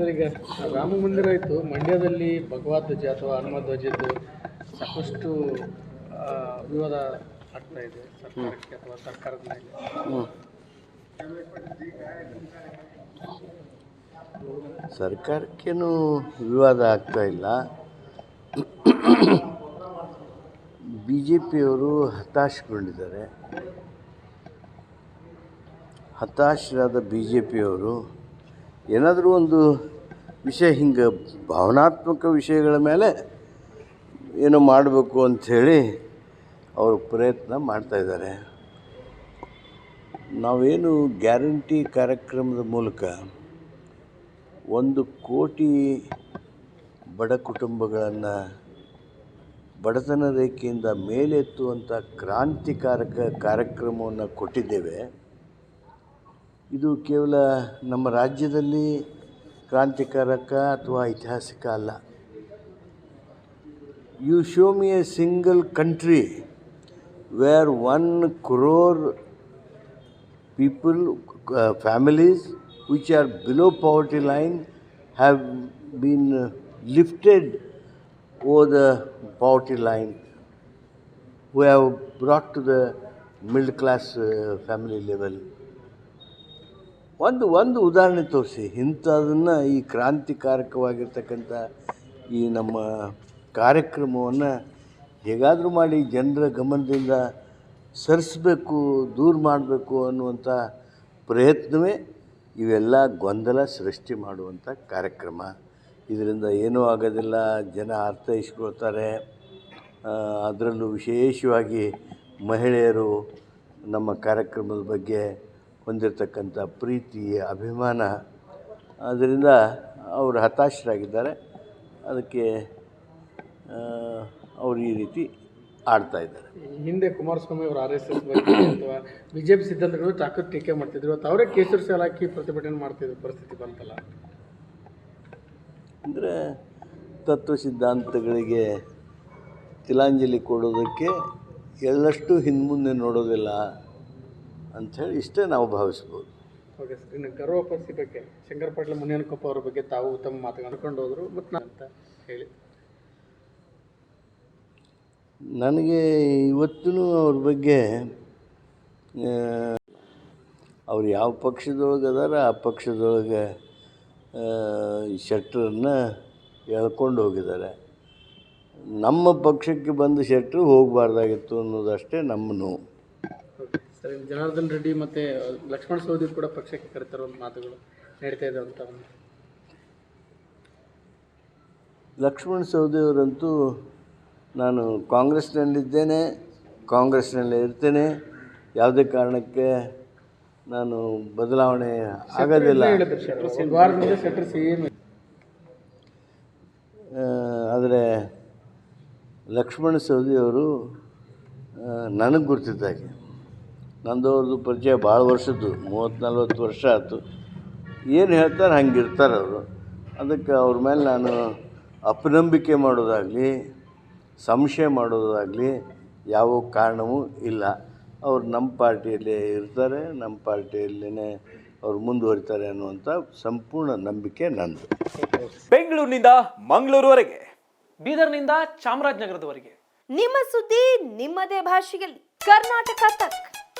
Sir ಈಗ ರಾಮ ಮಂದಿರ ಆಯಿತು ಮಂಡ್ಯದಲ್ಲಿ ಭಗವಾ ಧ್ವಜ ಅಥವಾ ಹನುಮ ಧ್ವಜದ್ದು ಸಾಕಷ್ಟು ವಿವಾದ ಆಗ್ತಾ ಇದೆ. ಸರ್ಕಾರಕ್ಕೆ ಅಥವಾ ಸರ್ಕಾರದ ಮೇಲೆ. ಸರ್ಕಾರಕ್ಕೇನು ವಿವಾದ ಆಗ್ತಾ ಇಲ್ಲ. ಬಿ ಜೆ ಪಿಯವರು ಹತಾಶಗೊಂಡಿದ್ದಾರೆ. ಹತಾಶರಾದ ಬಿ ಜೆ ಪಿಯವರು ಏನಾದರೂ ಒಂದು ವಿಷಯ, ಹಿಂಗೆ ಭಾವನಾತ್ಮಕ ವಿಷಯಗಳ ಮೇಲೆ ಏನೋ ಮಾಡಬೇಕು ಅಂಥೇಳಿ ಅವರು ಪ್ರಯತ್ನ ಮಾಡ್ತಾಯಿದ್ದಾರೆ ನಾವೇನು ಗ್ಯಾರಂಟಿ ಕಾರ್ಯಕ್ರಮದ ಮೂಲಕ ಒಂದು ಕೋಟಿ ಬಡ ಕುಟುಂಬಗಳನ್ನು ಬಡತನ ರೇಖೆಯಿಂದ ಮೇಲೆತ್ತುವಂಥ ಕ್ರಾಂತಿಕಾರಕ ಕಾರ್ಯಕ್ರಮವನ್ನು ಕೊಟ್ಟಿದ್ದೇವೆ. ಇದು ಕೇವಲ ನಮ್ಮ ರಾಜ್ಯದಲ್ಲಿ ಕ್ರಾಂತಿಕಾರಕ ಅಥವಾ ಐತಿಹಾಸಿಕ ಅಲ್ಲ you show me a single country where one crore people, uh, families which are below poverty line have been uh, lifted over the poverty line, who have brought to the middle class uh, family level. ಒಂದು ಒಂದು ಉದಾಹರಣೆ ತೋರಿಸಿ. ಇಂಥದನ್ನು ಈ ಕ್ರಾಂತಿಕಾರಕವಾಗಿರ್ತಕ್ಕಂಥ ಈ ನಮ್ಮ ಕಾರ್ಯಕ್ರಮವನ್ನು ಹೇಗಾದರೂ ಮಾಡಿ ಜನರ ಗಮನದಿಂದ ಸರಿಸಬೇಕು, ದೂರ ಮಾಡಬೇಕು ಅನ್ನುವಂಥ ಪ್ರಯತ್ನವೇ ಇವೆಲ್ಲ ಗೊಂದಲ ಸೃಷ್ಟಿ ಮಾಡುವಂಥ ಕಾರ್ಯಕ್ರಮ. ಇದರಿಂದ ಏನೂ ಆಗೋದಿಲ್ಲ. ಜನ ಅರ್ಥೈಸ್ಕೊಳ್ತಾರೆ. ಅದರಲ್ಲೂ ವಿಶೇಷವಾಗಿ ಮಹಿಳೆಯರು ನಮ್ಮ ಕಾರ್ಯಕ್ರಮದ ಬಗ್ಗೆ ಹೊಂದಿರತಕ್ಕಂಥ ಪ್ರೀತಿ ಅಭಿಮಾನ. ಅದರಿಂದ ಅವರು ಹತಾಶರಾಗಿದ್ದಾರೆ. ಅದಕ್ಕೆ ಅವರು ಈ ರೀತಿ ಆಡ್ತಾ ಇದ್ದಾರೆ. ಹಿಂದೆ ಕುಮಾರಸ್ವಾಮಿ ಅವರು ಆರ್ ಎಸ್ ಎಸ್ ಬಗ್ಗೆ ಅಥವಾ ಪಿ ಸಿದ್ಧಾಂತಗಳು ಸಾಕಷ್ಟು ಟೀಕೆ ಮಾಡ್ತಿದ್ರು. ಇವತ್ತು ಅವರೇ ಕೇಸರಿ ಸಾಲ ಹಾಕಿ ಪ್ರತಿಭಟನೆ ಮಾಡ್ತಿದ್ರು ಪರಿಸ್ಥಿತಿ ಬಂತಲ್ಲ? ಅಂದರೆ ತತ್ವ ಸಿದ್ಧಾಂತಗಳಿಗೆ ತಿಲಾಂಜಲಿ ಕೊಡೋದಕ್ಕೆ ಎಳ್ಳಷ್ಟು ಹಿಂದ್ಮುಂದೆ ನೋಡೋದಿಲ್ಲ. ಅಂಥೇಳಿ ಇಷ್ಟೇ ನಾವು ಭಾವಿಸ್ಬೋದು. ಓಕೆ ಸರ್ ಇನ್ನು ಗರ್ವಪಡಿಸಿ ಬಗ್ಗೆ ಶಂಕರ ಪಾಟೀಲ್ ಮುನಿಯನಕೊಪ್ಪ ಅವ್ರ ಬಗ್ಗೆ ತಾವು ತಮ್ಮ ಮಾತು ಅನ್ಕೊಂಡು ಹೋದ್ರು ಮತ್ತು ನಾನು ಅಂತ ಹೇಳಿ. ನನಗೆ ಇವತ್ತೂ ಅವ್ರ ಬಗ್ಗೆ ಅವ್ರು ಯಾವ ಪಕ್ಷದೊಳಗೆ ಅದಾರ ಆ ಪಕ್ಷದೊಳಗೆ ಶೆಟ್ರನ್ನ ಎಳ್ಕೊಂಡು ಹೋಗಿದ್ದಾರೆ. ನಮ್ಮ ಪಕ್ಷಕ್ಕೆ ಬಂದ ಶೆಟ್ರು ಹೋಗಬಾರ್ದಾಗಿತ್ತು ಅನ್ನೋದಷ್ಟೇ ನಮ್ಮ ನೋವು. ಸರ್ ಜನಾರ್ದನ್ ರೆಡ್ಡಿ ಮತ್ತು ಲಕ್ಷ್ಮಣ ಸವದಿ ಕೂಡ ಪಕ್ಷಕ್ಕೆ ಕರೆತರೋ ಮಾತುಗಳು ನಡೀತಾ ಇದೆ ಅಂತ ಲಕ್ಷ್ಮಣ ಸವದಿಯವರಂತೂ ನಾನು ಕಾಂಗ್ರೆಸ್ನಲ್ಲಿದ್ದೇನೆ ಕಾಂಗ್ರೆಸ್ನಲ್ಲೇ ಇರ್ತೇನೆ. ಯಾವುದೇ ಕಾರಣಕ್ಕೆ ನಾನು ಬದಲಾವಣೆ ಆಗೋದಿಲ್ಲ. ಆದರೆ ಲಕ್ಷ್ಮಣ ಸವದಿಯವರು ನನಗೆ ಗುರ್ತಿದ್ದಾಗೆ. ನಂದು ಅವ್ರದ್ದು ಪರಿಚಯ ಭಾಳ ವರ್ಷದ್ದು ಮೂವತ್ತು ನಲ್ವತ್ತು ವರ್ಷ ಆಯಿತು. ಏನು ಹೇಳ್ತಾರೆ ಹಂಗೆ ಇರ್ತಾರೆ ಅವರು. ಅದಕ್ಕೆ ಅವ್ರ ಮೇಲೆ ನಾನು ಅಪನಂಬಿಕೆ ಮಾಡೋದಾಗಲಿ ಸಂಶಯ ಮಾಡೋದಾಗಲಿ ಯಾವ ಕಾರಣವೂ ಇಲ್ಲ. ಅವ್ರು ನಮ್ಮ ಪಾರ್ಟಿಯಲ್ಲೇ ಇರ್ತಾರೆ ನಮ್ಮ ಪಾರ್ಟಿಯಲ್ಲೇ ಅವ್ರು ಮುಂದುವರಿತಾರೆ ಅನ್ನುವಂಥ ಸಂಪೂರ್ಣ ನಂಬಿಕೆ ನಂದು. ಬೆಂಗಳೂರಿನಿಂದ ಮಂಗಳೂರುವರೆಗೆ ಬೀದರ್ನಿಂದ ಚಾಮರಾಜನಗರದವರೆಗೆ. ನಿಮ್ಮ ಸುದ್ದಿ ನಿಮ್ಮದೇ ಭಾಷೆಯಲ್ಲಿ. ಕರ್ನಾಟಕ ತಕ್.